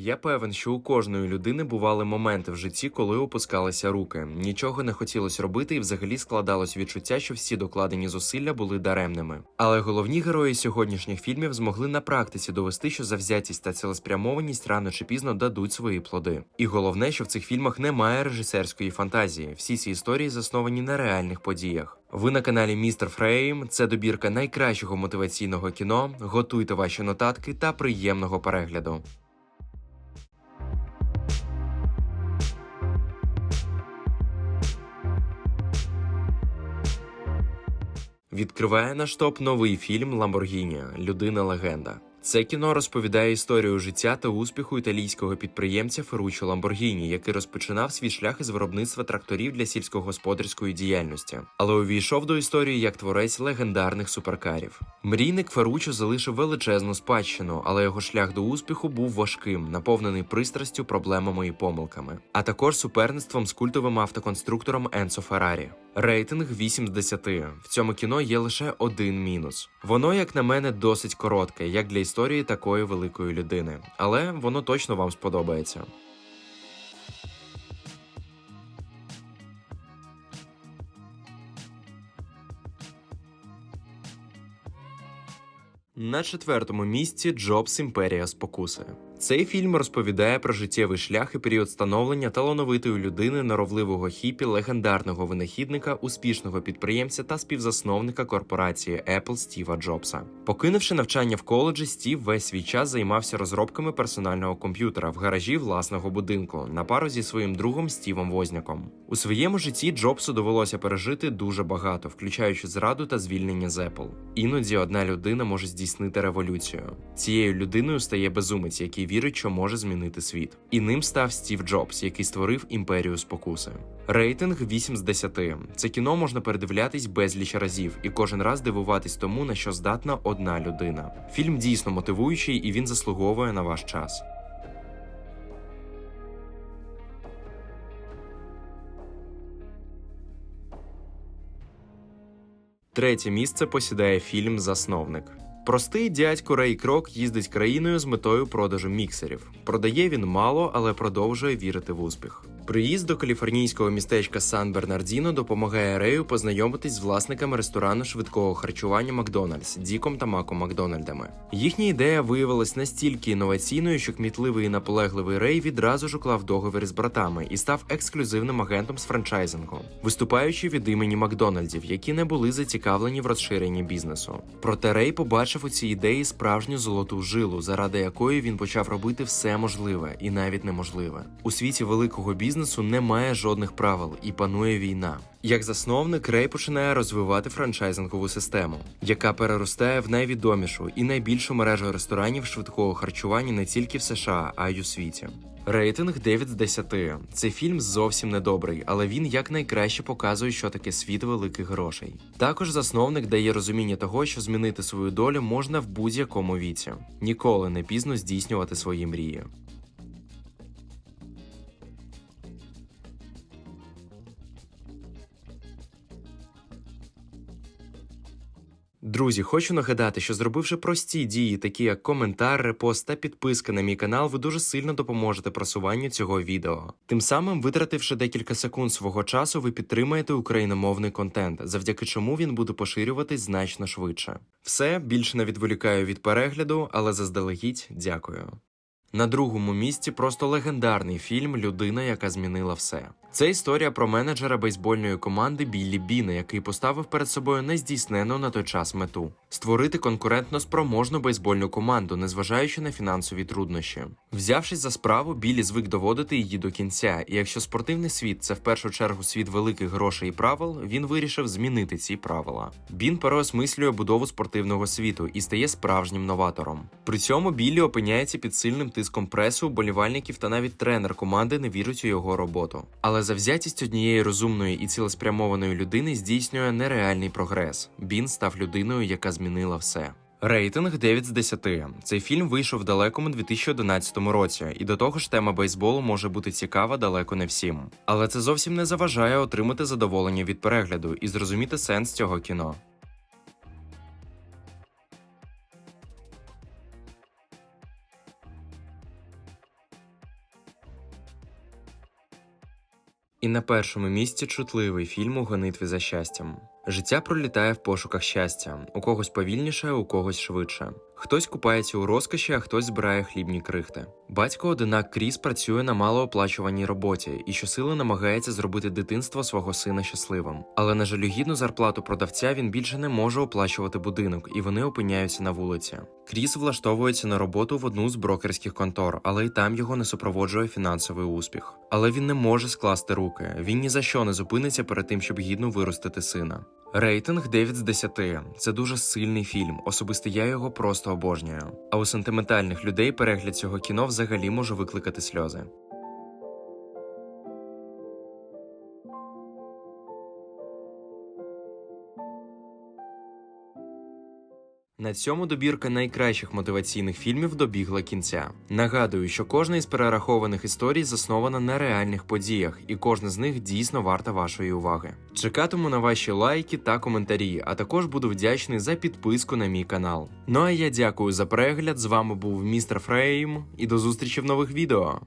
Я певен, що у кожної людини бували моменти в житті, коли опускалися руки. Нічого не хотілося робити, і взагалі складалось відчуття, що всі докладені зусилля були даремними. Але головні герої сьогоднішніх фільмів змогли на практиці довести, що завзятість та цілеспрямованість рано чи пізно дадуть свої плоди. І головне, що в цих фільмах немає режисерської фантазії. Всі ці історії засновані на реальних подіях. Ви на каналі Містер Фрейм. Це добірка найкращого мотиваційного кіно. Готуйте ваші нотатки та приємного перегляду. Відкриває наш топ новий фільм Ламборгіні Людина легенда. Це кіно розповідає історію життя та успіху італійського підприємця Ферруччо Ламборгіні, який розпочинав свій шлях із виробництва тракторів для сільськогосподарської діяльності, але увійшов до історії як творець легендарних суперкарів. Мрійник Ферруччо залишив величезну спадщину, але його шлях до успіху був важким, наповнений пристрастю, проблемами і помилками, а також суперництвом з культовим автоконструктором Енцо Феррарі. Рейтинг 8 з 10. В цьому кіно є лише один мінус. Воно, як на мене, досить коротке, як для історії такої великої людини, але воно точно вам сподобається. На четвертому місці Джобс Імперія спокуси. Цей фільм розповідає про життєвий шлях і період становлення талановитої людини, норовливого хіпі, легендарного винахідника, успішного підприємця та співзасновника корпорації Apple Стіва Джобса. Покинувши навчання в коледжі, Стів весь свій час займався розробками персонального комп'ютера в гаражі власного будинку на пару зі своїм другом Стівом Возняком. У своєму житті Джобсу довелося пережити дуже багато, включаючи зраду та звільнення з Apple. Іноді одна людина може здійснити революцію. Цією людиною стає безумець, який вірить, що може змінити світ. І ним став Стів Джобс, який створив імперію спокуси. Рейтинг 8 з 10. Це кіно можна передивлятись безліч разів і кожен раз дивуватись тому, на що здатна одна людина. Фільм дійсно мотивуючий і він заслуговує на ваш час. Третє місце посідає фільм Засновник. Простий дядько Рей Крок їздить країною з метою продажу міксерів. Продає він мало, але продовжує вірити в успіх. Приїзд до каліфорнійського містечка Сан Бернардіно допомагає Рею познайомитись з власниками ресторану швидкого харчування Макдональдс Діком та Маком Макдональдами. Їхня ідея виявилась настільки інноваційною, що кмітливий і наполегливий Рей відразу ж уклав договір з братами і став ексклюзивним агентом з франчайзингу, виступаючи від імені Макдональдів, які не були зацікавлені в розширенні бізнесу. Проте Рей побачив у цій ідеї справжню золоту жилу, заради якої він почав робити все можливе і навіть неможливе. У світі великого бізнесу немає жодних правил і панує війна. Як засновник, Рей починає розвивати франчайзингову систему, яка переростає в найвідомішу і найбільшу мережу ресторанів швидкого харчування не тільки в США, а й у світі. Рейтинг 9 з 10. Цей фільм зовсім недобрий, але він якнайкраще показує, що таке світ великих грошей. Також засновник дає розуміння того, що змінити свою долю можна в будь-якому віці. Ніколи не пізно здійснювати свої мрії. Друзі, хочу нагадати, що зробивши прості дії, такі як коментар, репост та підписка на мій канал, ви дуже сильно допоможете просуванню цього відео. Тим самим, витративши декілька секунд свого часу, ви підтримаєте україномовний контент, завдяки чому він буде поширюватись значно швидше. Все більше не відволікаю від перегляду, але заздалегідь дякую. На другому місці просто легендарний фільм Людина, яка змінила все. Це історія про менеджера бейсбольної команди Біллі Біна, який поставив перед собою нездійснену на той час мету створити конкурентно спроможну бейсбольну команду, незважаючи на фінансові труднощі. Взявшись за справу, Біллі звик доводити її до кінця. І якщо спортивний світ це в першу чергу світ великих грошей і правил, він вирішив змінити ці правила. Бін переосмислює будову спортивного світу і стає справжнім новатором. При цьому Біллі опиняється під сильним тиском пресу, болівальників та навіть тренер команди не вірить у його роботу. Але завзятість однієї розумної і цілеспрямованої людини здійснює нереальний прогрес. Бін став людиною, яка змінила все. Рейтинг 9 з 10. Цей фільм вийшов в далекому 2011 році, і до того ж тема бейсболу може бути цікава далеко не всім. Але це зовсім не заважає отримати задоволення від перегляду і зрозуміти сенс цього кіно. І на першому місці чутливий фільм у гонитві за щастям. Життя пролітає в пошуках щастя, у когось повільніше, у когось швидше. Хтось купається у розкоші, а хтось збирає хлібні крихти. Батько одинак Кріс працює на малооплачуваній роботі і щосили намагається зробити дитинство свого сина щасливим. Але на жалюгідну зарплату продавця він більше не може оплачувати будинок, і вони опиняються на вулиці. Кріс влаштовується на роботу в одну з брокерських контор, але й там його не супроводжує фінансовий успіх. Але він не може скласти руки. Він ні за що не зупиниться перед тим, щоб гідно виростити сина. Рейтинг 9 з 10. Це дуже сильний фільм. Особисто я його обожнюю. А у сентиментальних людей перегляд цього кіно взагалі може викликати сльози. На цьому добірка найкращих мотиваційних фільмів добігла кінця. Нагадую, що кожна із перерахованих історій заснована на реальних подіях, і кожна з них дійсно варта вашої уваги. Чекатиму на ваші лайки та коментарі, а також буду вдячний за підписку на мій канал. Ну а я дякую за перегляд. З вами був містер Фрейм, і до зустрічі в нових відео.